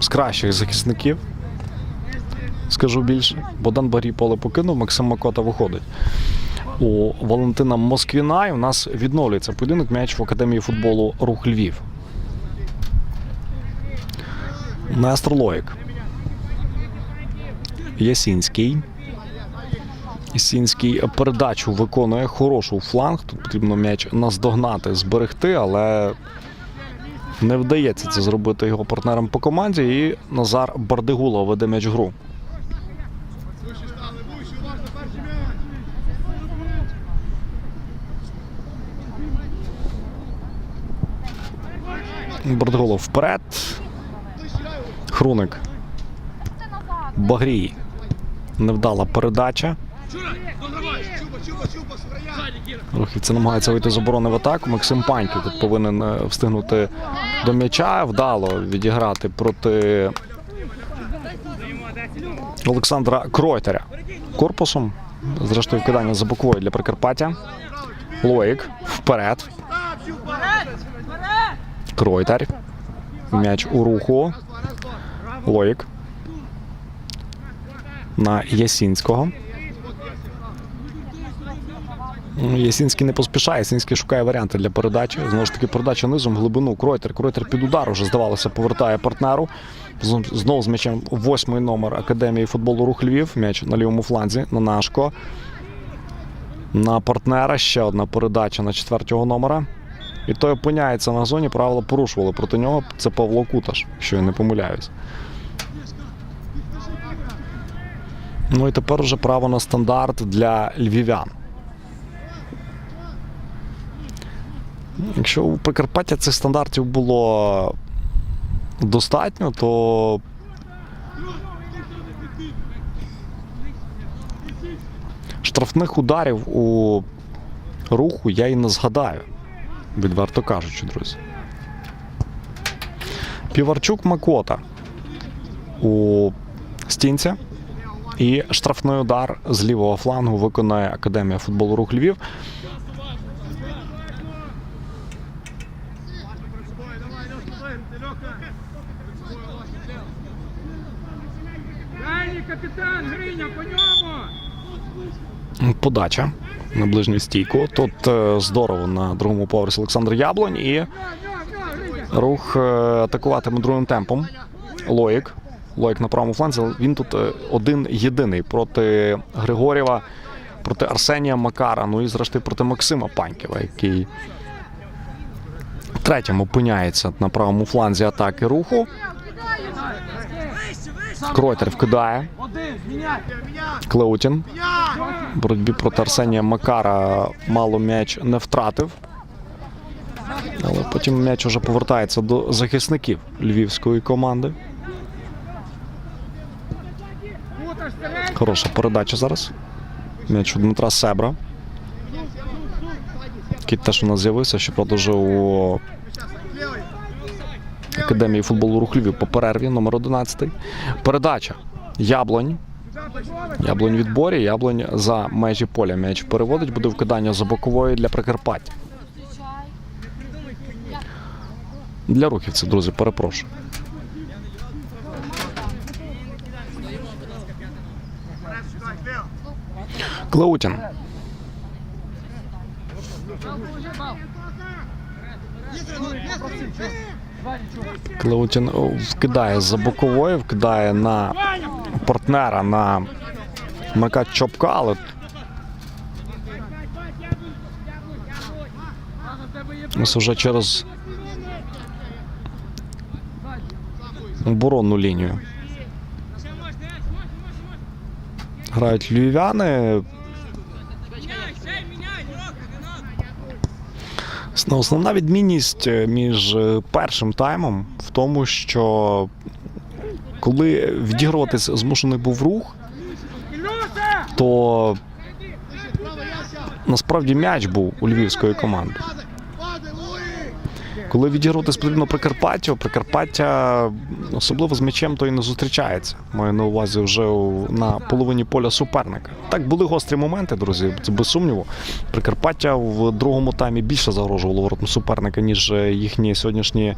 з кращих захисників. Скажу більше. Богдан Барій поле покинув, Максим Макота виходить. У Валентина Москвіна і у нас відновлюється поєдинок м'яч в Академії футболу Рух Львів. Нестор Лоїк. Ясінський. Ясінський передачу виконує хорошу фланг. Тут потрібно м'яч наздогнати, зберегти, але не вдається це зробити його партнерам по команді. І Назар Бардигула веде м'яч гру. Бардигулов вперед. Хруник. Багрій. Невдала передача. Рухівці намагаються вийти з оборони в атаку. Максим Паньків тут повинен е, встигнути до м'яча. Вдало відіграти проти Олександра Кройтера. Корпусом. Зрештою, кидання за боковою для Прикарпаття. Лоїк вперед. Кройтер. М'яч у руху. Лоїк. На Ясінського. Ну, Ясінський не поспішає. Ясінський шукає варіанти для передачі. Знову ж таки, передача низом глибину. Кройтер. Кройтер під удар уже здавалося, повертає партнеру. Знову з м'ячем восьмий номер Академії футболу Рух Львів. М'яч на лівому фланзі на Нашко. На партнера ще одна передача на четвертого номера. І той опиняється на зоні. Правила порушували проти нього. Це Павло Куташ, якщо я не помиляюсь. Ну і тепер вже право на стандарт для львів'ян. Якщо у Прикарпаття цих стандартів було достатньо, то штрафних ударів у руху я і не згадаю, відверто кажучи, друзі. Піварчук Макота у стінці. І штрафний удар з лівого флангу виконає Академія футболу Рух Львів. Дальній капітан, Гриня, по ньому! Подача на ближню стійку. Тут е, здорово на другому поверсі Олександр Яблонь і рух е, атакуватиме другим темпом. Лоїк. Лоїк на правому фланзі. Він тут е, один єдиний проти Григорєва, проти Арсенія Макара. Ну і зрештою проти Максима Панькєва, який третім опиняється на правому фланзі атаки руху. Кройтер вкидає. Клеутін. В боротьбі проти Арсенія Макара мало м'яч не втратив. Але потім м'яч уже повертається до захисників львівської команди. Хороша передача зараз. М'яч у Дмитра Себра. Який теж у нас з'явився, щоправда, вже у Академії футболу Рух Львів по перерві номер 11. Передача. Яблонь. Яблонь відборі. Яблонь за межі поля. М'яч переводить. Буде вкидання за бокової для Прикарпаття. Для рухівців, друзі, перепрошую. Клеутін. Клеутін вкидає за бокової, вкидає на партнера на Мика Чопка, але ось вже через оборонну лінію. Грають львів'яни. Основ- Основна відмінність е, між е, першим таймом в тому, що коли відігруватись змушений був рух, то насправді м'яч був у львівської команди. Коли відігруватись потрібно Прикарпаття, Прикарпаття особливо з м'ячем то і не зустрічається. Маю на увазі вже на половині поля суперника. Так були гострі моменти, друзі. Це без сумніву. Прикарпаття в другому таймі більше загрожувало воротам суперника, ніж е, їхні сьогоднішні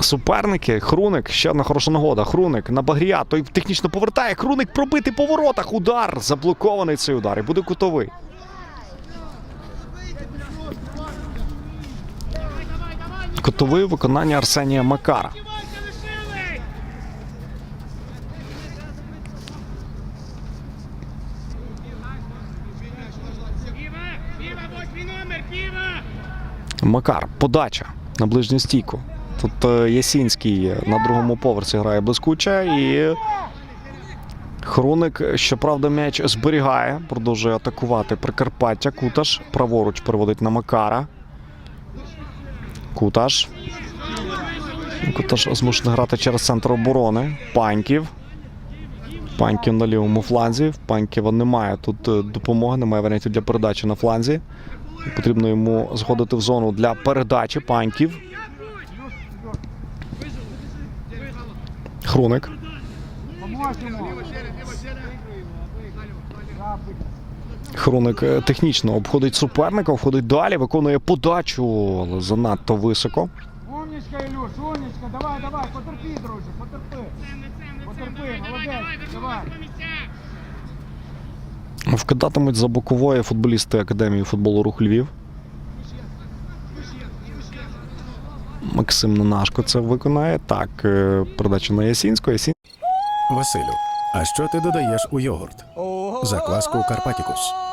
суперники. Хруник, ще одна хороша нагода. Хруник на Багрія. Той технічно повертає. Хруник пробитий по воротах. Удар. Заблокований цей удар. І буде кутовий. Кутовий виконання Арсенія Макара. Макар, подача на ближню стійку. Тут е, Ясінський на другому поверсі грає блискуче і. Хроник, щоправда, м'яч зберігає, продовжує атакувати Прикарпаття. Куташ праворуч переводить на Макара. Куташ. Куташ змушений грати через центр оборони. Паньків. Паньків на лівому фланзі. Паньківа немає тут е, допомоги, немає варіантів для передачі на фланзі. Потрібно йому зходити в зону для передачі паньків. Хруник. Хруник е, технічно обходить суперника, входить далі, виконує подачу, але занадто високо. Умничка, Илюш, умничка, давай, давай, потерпи, друже, потерпи. Потерпи, молодець, давай. Вкидатимуть за бокової футболісти Академії футболу Рух Львів. Максим Ненашко це виконає. Так, е, передача на Ясінського. Ясін... Василю, а що ти додаєш у йогурт? Закваску Карпатікус.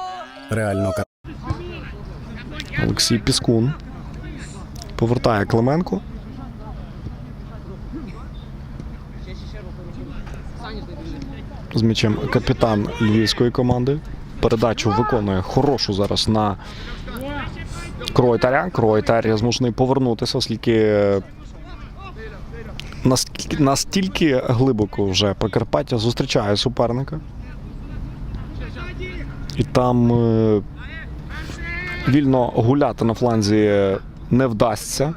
Реально. Олексій Піскун. Повертає Клименко. З м'ячем капітан львівської команди. Передачу виконує хорошу зараз на Кройтаря. Кройтар змушений повернутися, оскільки е, настільки глибоко вже Прикарпаття зустрічає суперника. І там е, вільно гуляти на фланзі не вдасться.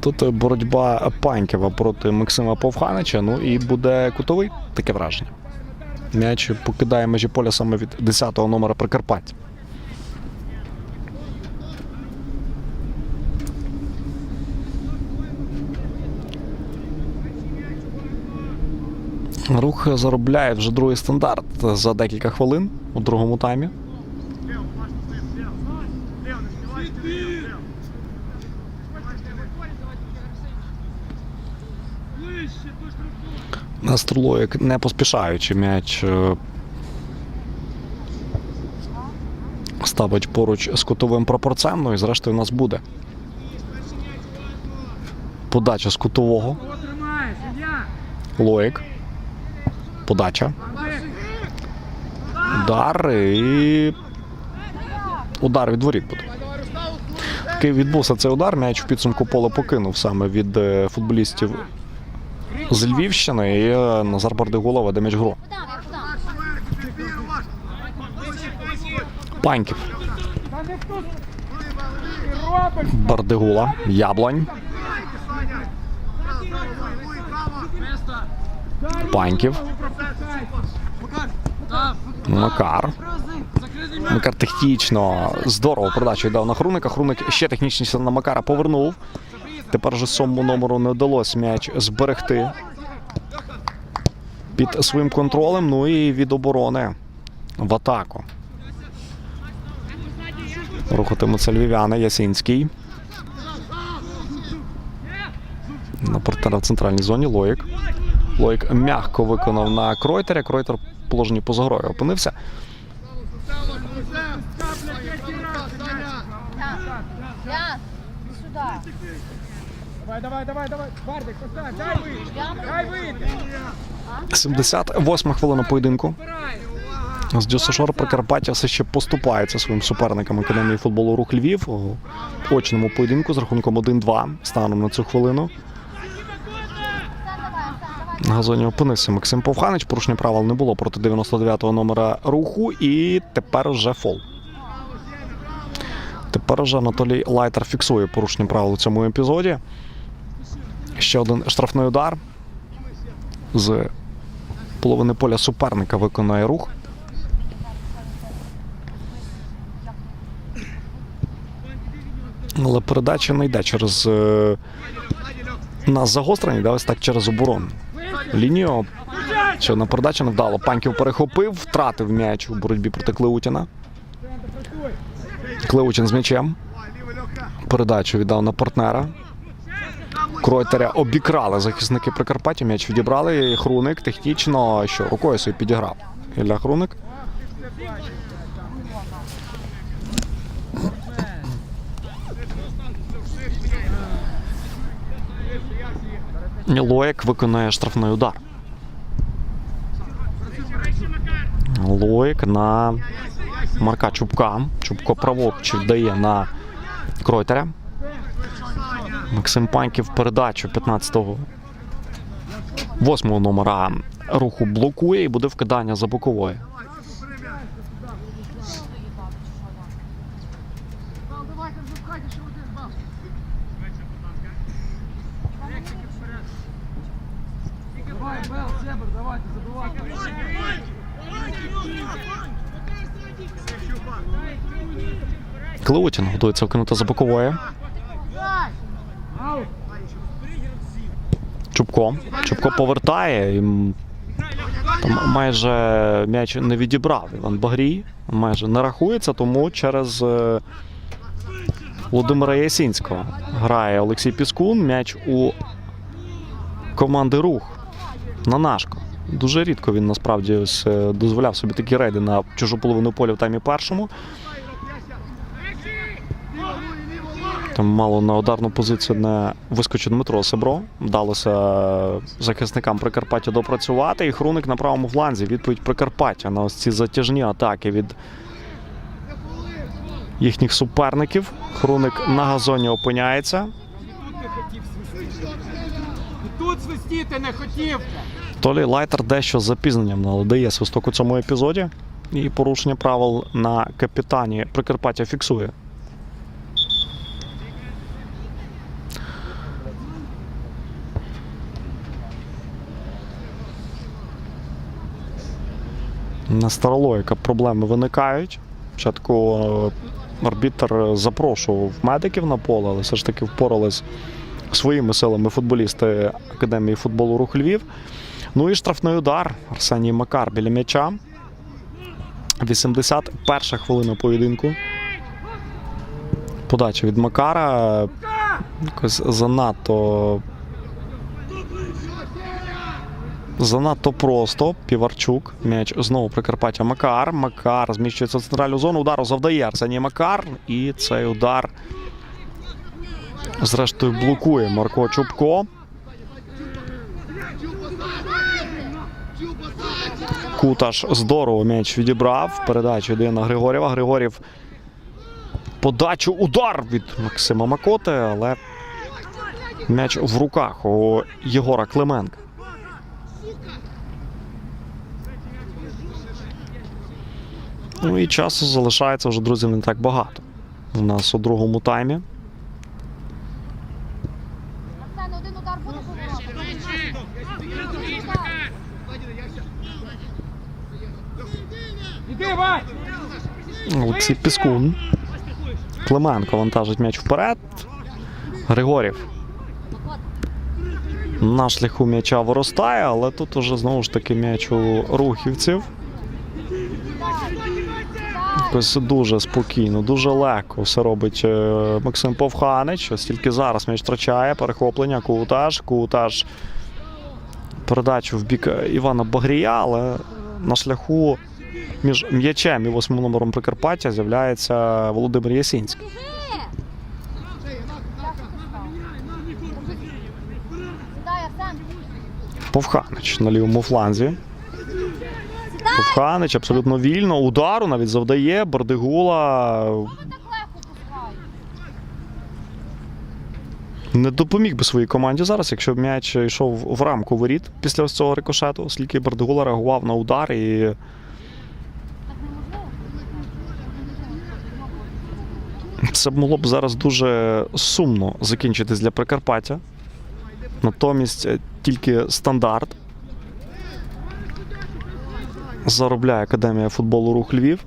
Тут е, боротьба Панькєва проти Максима Повханича. Ну і буде кутовий таке враження. М'яч покидає межі поля саме від 10-го номера Прикарпаття. Рух заробляє вже другий стандарт за декілька хвилин у другому таймі. Настролоїк не поспішаючи м'яч е, ставить поруч з кутовим пропорцем. Ну і зрештою у нас буде. Подача з кутового. Лоїк. Подача. Удар і. Удар від воріт буде. Такий відбувся цей удар. М'яч в підсумку поле покинув саме від е, футболістів з Львівщини. І е, Назар Бардигулов веде м'яч гру. Паньків. Бардигула. Яблонь. Паньків. Макар. Макар технічно здорово передачу йдав на Хруника. Хруник ще технічніше на Макара повернув. Тепер же сьомому номеру не вдалося м'яч зберегти під своїм контролем. Ну і від оборони в атаку. Рухатимуться львів'яни. Ясінський. На партнера в центральній зоні Лоїк. Лоїк м'яко виконав на Кройтера. Кройтер в положенні поза грою опинився. Давай, давай, давай, давай! Бардик, поставь, дай вийти! Дай вийти! 78 хвилина поєдинку. З Дюсашор Прикарпаття все ще поступається своїм суперникам Академії футболу Рух Львів у очному поєдинку з рахунком 1-2 станом на цю хвилину. На газоні опинився Максим Повханич. Порушення правил не було проти 99-го номера руху. І тепер вже фол. Тепер вже Анатолій Лайтер фіксує порушення правил у цьому епізоді. Ще один штрафний удар. З половини поля суперника виконає рух. Але передача не йде через е, нас загострені, да, ось так через оборону. Лінію. Ще одна не вдало. Паньків перехопив, втратив м'яч у боротьбі проти Клеутіна. Клеутін з м'ячем. Передачу віддав на партнера. Кройтеря обікрали захисники Прикарпаття. М'яч відібрали. Хруник технічно що рукою собі підіграв. Ілля Хруник. Лоєк виконує штрафний удар. Лоєк на Марка Чубка. Чубко праворуч віддає на Кройтеря. Максим Паньків передачу 15-го. Восьмого номера руху блокує і буде вкидання за бокової. Клеутін готується вкинути за бокової. Аут. Чубко. Чубко повертає. Там майже м'яч не відібрав Іван Багрій. Майже не рахується, тому через е, Володимира Ясінського грає Олексій Піскун. М'яч у команди рух на Нашко. Дуже рідко він насправді ось, е, дозволяв собі такі рейди на чужу половину поля в таймі першому. Там мало на ударну позицію не вискочив Дмитро Себро. Вдалося захисникам Прикарпаття допрацювати. І Хруник на правому фланзі. Відповідь Прикарпаття на ось ці затяжні атаки від їхніх суперників. Хруник на газоні опиняється. Тут свистіти не хотів. Толі Лайтер дещо з запізненням але дає свисток у цьому епізоді. І порушення правил на капітані Прикарпаття фіксує. На Старолоїка проблеми виникають. Спочатку е, арбітр запрошував медиків на поле, але все ж таки впорались своїми силами футболісти Академії футболу Рух Львів. Ну і штрафний удар. Арсеній Макар біля м'яча. 81 хвилина поєдинку. Подача від Макара. Якось занадто. Занадто просто. Піварчук. М'яч знову Прикарпаття Макар. Макар зміщується в центральну зону. Удару завдає Арсеній Макар. І цей удар. Зрештою, блокує Марко Чубко. Куташ здорово м'яч відібрав. Передачу йде на Григорєва. Григорів подачу удар від Максима Макоти, але м'яч в руках у Єгора Клименка. Ну і часу залишається вже, друзі, не так багато. У нас у другому таймі. Олексій Піскун. Клименко вантажить м'яч вперед. Григорів. На шляху м'яча виростає, але тут уже знову ж таки м'яч у рухівців. Якось дуже спокійно, дуже легко все робить е, Максим Повханич. Ось зараз м'яч втрачає. Перехоплення, кутаж, кутаж. Передачу в бік Івана Багрія, але на шляху між м'ячем і восьмим номером Прикарпаття з'являється Володимир Ясінський. Повханич на лівому фланзі. Повханич абсолютно вільно. Удару навіть завдає. Пускай. не допоміг би своїй команді зараз, якщо б м'яч йшов в рамку воріт після ось цього рикошету, оскільки Бардигула реагував на удар і це могло б зараз дуже сумно закінчитись для Прикарпаття. Натомість е, тільки стандарт заробляє Академія футболу Рух Львів.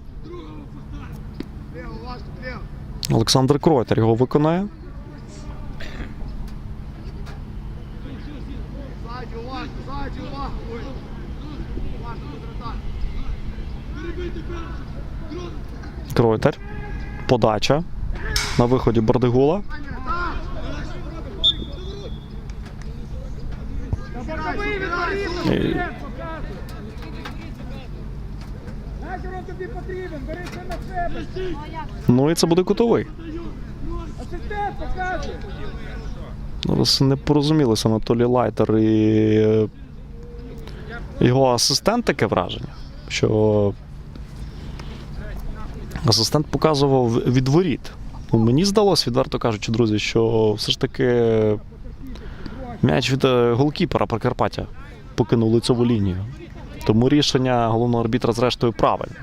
Олександр Кройтер його виконає. Кройтер. Подача. На виході Бардигула. І- він тобі потрібен, бери це на себе. Ну? Ну і це буде кутовий. Асистент показуй. Зараз не порозумілися Анатолій Лайтер і е, його асистент таке враження, що асистент показував від воріт. Ну, мені здалося, відверто кажучи, друзі, що все ж таки м'яч від е, голкіпера Прикарпаття покинув лицеву лінію. Тому рішення головного арбітра, зрештою, правильне.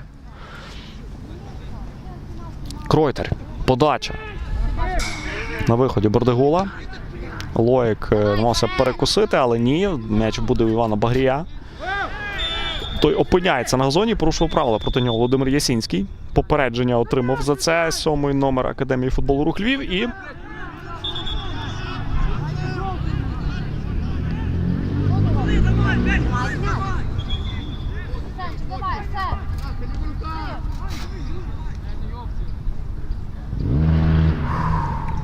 Кройтер. Подача. На виході Бордегула. Лоїк е, намагався перекусити, але ні. М'яч буде у Івана Багрія. Той опиняється на газоні, порушував правила проти нього Володимир Ясінський. Попередження отримав за це сьомий номер Академії футболу Рух Львів. І Арсенчик, давай, Арсен.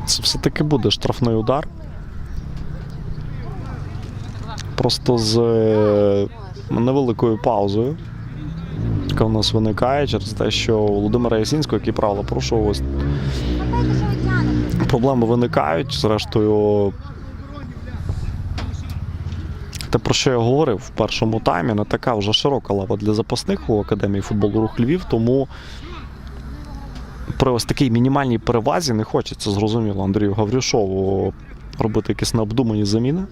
Це все-таки буде штрафний удар. Просто з е, невеликою паузою, яка у нас виникає через те, що Володимира Ясінського, який правила порушував, ось проблеми виникають. Зрештою, те, про що я говорив в першому таймі, не така вже широка лава для запасних у Академії футболу Рух Львів, тому при ось такій мінімальній перевазі не хочеться, зрозуміло, Андрію Гаврюшову робити якісь необдумані заміни.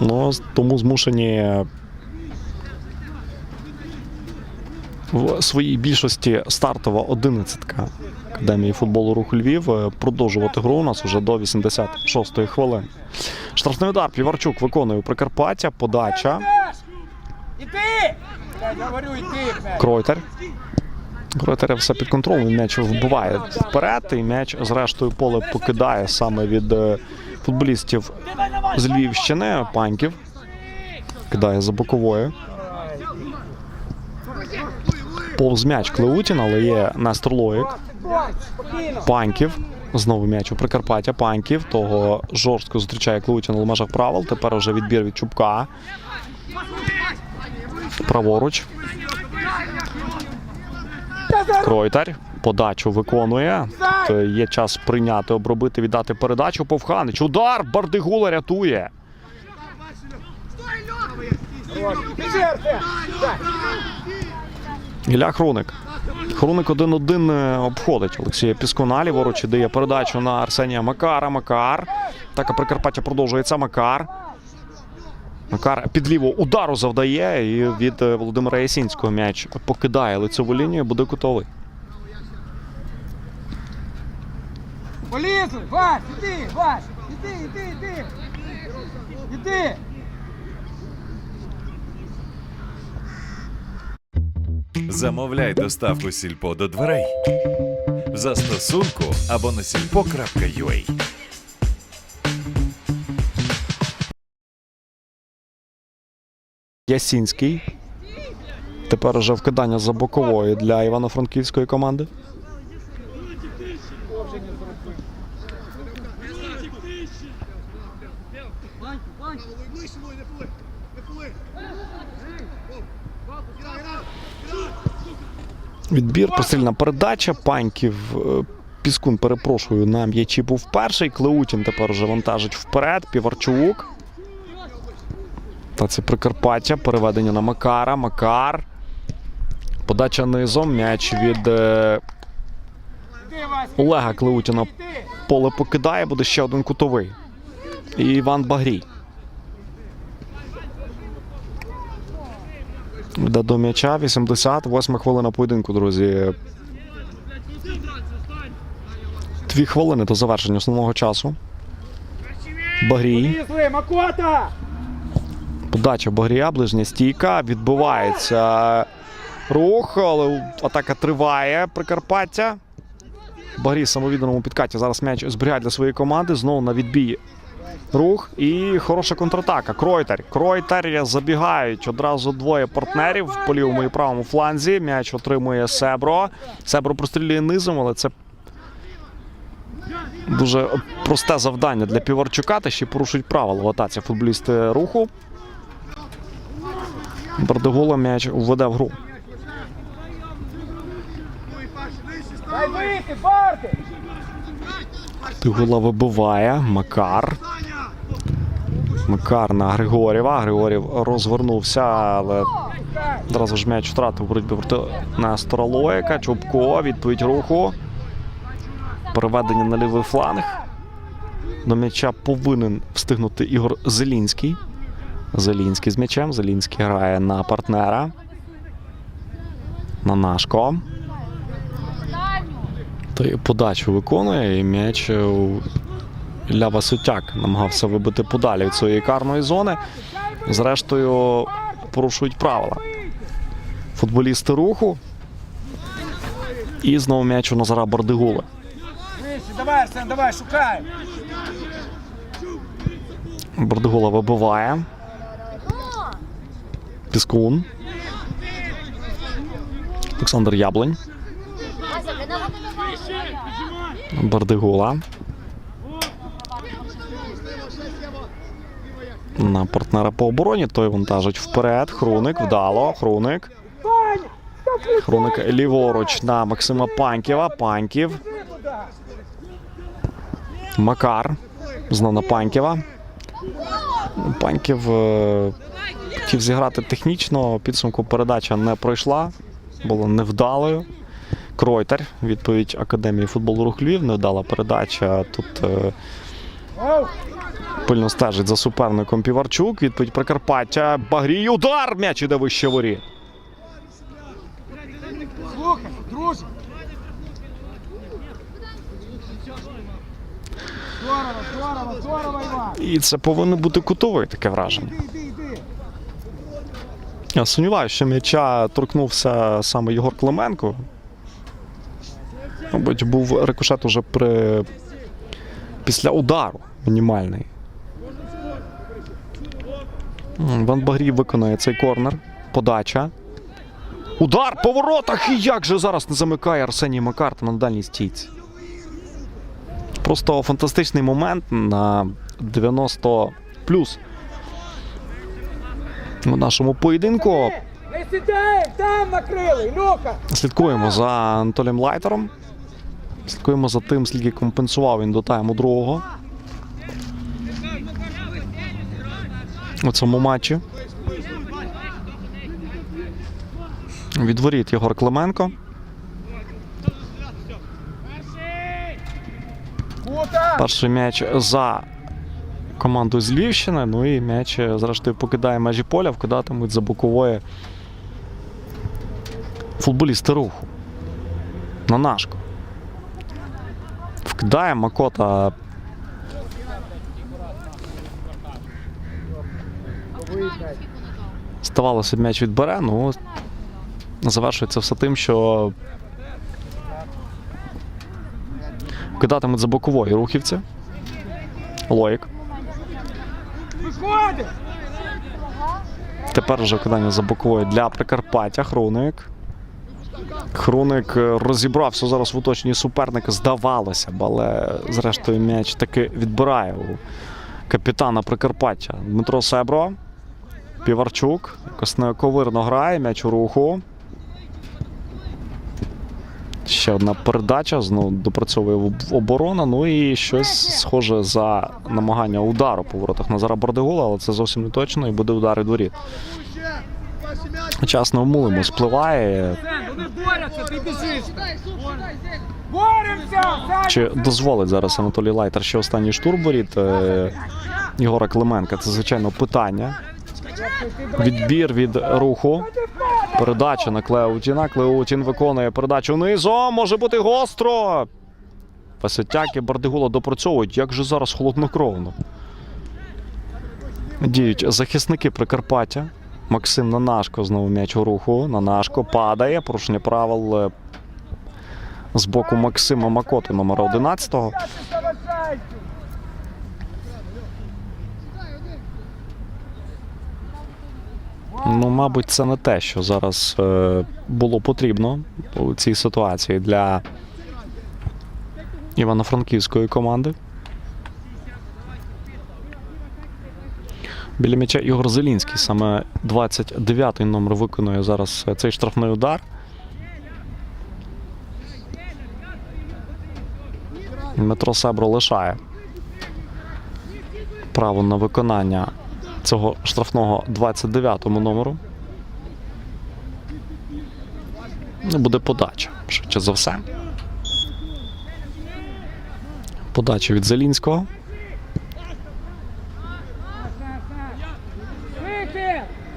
Ну, тому змушені в своїй більшості стартова одинадцятка Академії футболу Рух Львів продовжувати гру у нас уже до 86-ї хвилини. Штрафний удар Піварчук виконує у Прикарпаття. Подача. Кройтер. Кройтер все під контролем. М'яч вбиває вперед, і м'яч зрештою поле покидає саме від е, футболістів з Львівщини. Паньків. Кидає за боковою. Повз м'яч Клеутін, але є Нестор Лоїк. Паньків. Знову м'яч у Прикарпаття. Паньків. Того жорстко зустрічає Клеутін у межах правил. Тепер уже відбір від Чубка. Праворуч. Кройтер. Подачу виконує. Тут е, є час прийняти, обробити, віддати передачу. Повханич. Удар. Бардигула рятує. Ілля Хруник. Хруник один-один е, обходить Олексія Піскуна. Ліворуч дає передачу на Арсенія Макара. Макар. Так, а Прикарпаття продовжується. Макар. Макар під ліву удару завдає. І від е, Володимира Ясінського м'яч покидає лицеву лінію. Буде кутовий. Полізли, Вась, іди, Вась, іди, іди, іди. Іди. Замовляй доставку сільпо до дверей в застосунку або на сільпо.ua. Ясінський. Тепер уже вкидання за бокової для івано-франківської команди. Відбір, посильна передача. Паньків. е, Піскун, перепрошую, на м'ячі був перший. Клеутін тепер вже вантажить вперед. Піварчук. Та це Прикарпаття. Переведення на Макара. Макар. Подача низом. М'яч від е. Олега Клеутіна поле покидає. Буде ще один кутовий. І Іван Багрій. Йде до м'яча. 88 хвилина поєдинку, друзі. Дві хвилини до завершення основного часу. Багрій. Подача Багрія, ближня стійка. Відбувається рух, але атака триває. Прикарпаття. Багрій самовідданому підкаті. Зараз м'яч зберігає для своєї команди. Знову на відбій рух. І хороша контратака. Кройтер. Кройтер забігають одразу двоє партнерів по лівому і правому фланзі. М'яч отримує Себро. Себро прострілює низом, але це дуже просте завдання для Піварчука. Та ще порушують правила в атаці футболісти руху. Бардегола м'яч введе в гру. Тигула вибиває. Макар. Макар на Григорєва. Григорів розвернувся, але одразу ж м'яч втратив боротьбі проти Нестора Лоїка. Чубко. Відповідь руху. Переведення на лівий фланг. До м'яча повинен встигнути Ігор Зелінський. Зелінський з м'ячем. Зелінський грає на партнера. На Нашко. Той подачу виконує і м'яч Ілля Васютяк намагався вибити подалі від своєї карної зони. Зрештою, порушують правила. Футболісти руху. І знову м'яч у Назара Бардигули. Давай, Арсен, давай, шукай! Бардигула вибиває. Піскун. Олександр Яблень. Бардигула. На партнера по обороні. Той вантажить вперед. Хруник вдало. Хруник. Хруник ліворуч на Максима Панькєва. Паньків. Макар. Знов на Панькєва. Паньків е, хотів зіграти технічно. Підсумку передача не пройшла. Була невдалою. Кройтер, відповідь Академії футболу Рух Львів, невдала передача. Тут е, пильно стежить за суперником Піварчук. Відповідь Прикарпаття. Багрій удар! М'яч іде вище Іван! І це повинно бути кутовий таке враження. Я сумніваюся, що м'яча торкнувся саме Єгор Клименко. Мабуть, був рикошет уже при... після удару мінімальний. Ван Багрій виконує цей корнер. Подача. Удар по воротах! І як же зараз не замикає Арсеній Макарта на дальній стійці. Просто фантастичний момент на 90 плюс у нашому поєдинку. Не сідай, там накрили, Ілюха! Слідкуємо за Анатолієм Лайтером. Слідкуємо за тим, скільки компенсував він до тайму другого. У цьому матчі. Від воріт Єгор Клименко. Перший м'яч за команду з Львівщини. Ну і м'яч, е, зрештою, покидає межі поля, вкидатимуть за бокової футболісти руху. На нашку. Вкидає Макота. Здавалося, м'яч відбере, ну завершується все тим, що кидатимуть за бокової рухівці. Лоїк. Тепер вже кидання за боковою для Прикарпаття. Хруник. Хруник е, розібрався зараз в оточенні суперника. Здавалося б, але зрештою м'яч таки відбирає у капітана Прикарпаття. Дмитро Себро. Піварчук. Якось ковирно грає. М'яч у руху. Ще одна передача. Знову допрацьовує оборона. Ну і щось схоже за намагання удару по воротах Назара Бардегола, але це зовсім не точно і буде удар від воріт. Час спливає. Ти біжиш! Боремося! Чи дозволить зараз Анатолій Лайтер ще останній штурм воріт е, Єгора Клименка? Це звичайно питання. Відбір від руху. Передача на Клеутіна. Клеутін виконує передачу низом. Може бути гостро. Пасетяк і Бардигула допрацьовують. Як же зараз холоднокровно. Діють захисники Прикарпаття. Максим Нанашко знову м'яч у руху. Нанашко падає. Порушення правил е, з боку Максима Макоти, номера 11-го. Ну, мабуть, це не те, що зараз е, було потрібно у цій ситуації для Івано-Франківської команди. Біля м'яча Ігор Зелінський, саме 29-й номер виконує зараз е, цей штрафний удар. Дмитро Себро лишає право на виконання цього штрафного 29-му номеру. Ну, буде подача, швидше за все. Подача від Зелінського.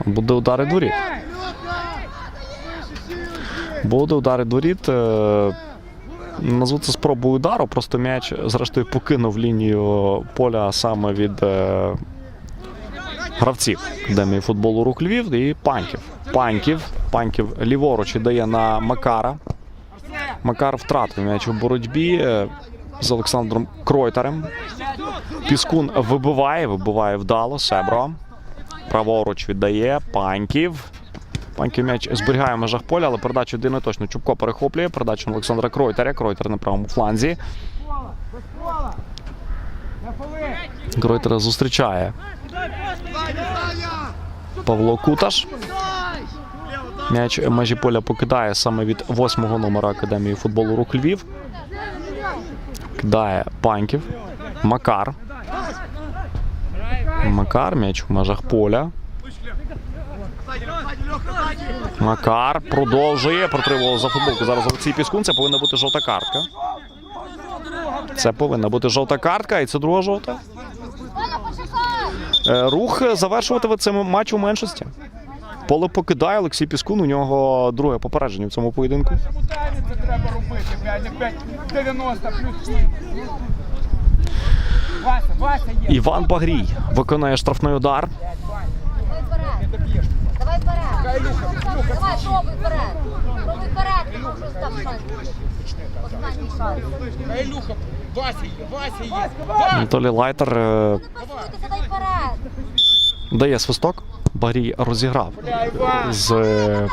Буде удари дворіт. Буде удари дворіт. Е, Назву це спробою удару. Просто м'яч, зрештою, покинув лінію поля саме від е, гравців Академії футболу Рух Львів і Паньків. Паньків. Паньків ліворуч дає на Макара. Макар втратив м'яч у боротьбі е, з Олександром Кройтерем. Піскун вибиває, вибиває вдало. Себро. Праворуч віддає Паньків. Паньків м'яч зберігає в межах поля, але передачу єдино точно. Чубко перехоплює. Передачу Олександра Кройтера. Кройтер на правому фланзі. Кройтера зустрічає. Павло Куташ. М'яч межі поля покидає саме від восьмого номера Академії футболу Рух Львів. Кидає Паньків. Макар. Макар, м'яч в межах поля. Макар продовжує. Протримував за футболку. Зараз Олексій Піскун. Це повинна бути жовта картка. Це повинна бути жовта картка, і це друга жовта. Е, Рух завершуватиме цей матч у меншості. Поле покидає Олексій Піскун. У нього друге попередження в цьому поєдинку. Треба робити? 5 на 5, 90 плюс 7. Вася, Вася є. Іван Багрій виконує штрафний удар. Давай вперед! Давай пробуй вперед! Пробуй вперед. Останній шанс. Анатолій Лайтер е, дає свисток. Багрій розіграв з е,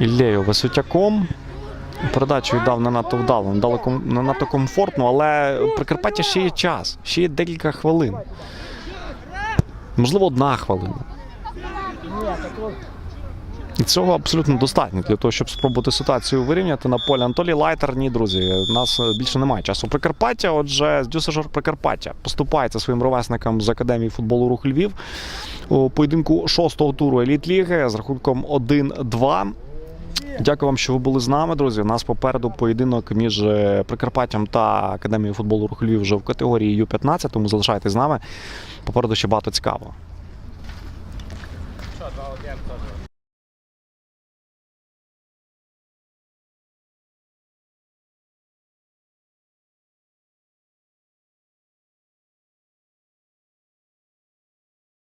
Іллею Висотяком. Передачу віддав не надто вдало, не дало не надто комфортно, але Прикарпаття ще є час, ще є декілька хвилин. Можливо, одна хвилина. І цього абсолютно достатньо для того, щоб спробувати ситуацію вирівняти на полі. Анатолій Лайтер, ні, друзі, у нас е, більше немає часу. Прикарпаття, отже, з Дюсежор Прикарпаття поступається своїм ровесникам з Академії футболу Рух Львів у поєдинку шостого туру Еліт Ліги з рахунком 1-2. Дякую вам, що ви були з нами, друзі. У нас попереду поєдинок між е, Прикарпаттям та Академією футболу Рух Львів вже в категорії Ю-15, тому залишайтесь з нами. Попереду ще багато цікавого.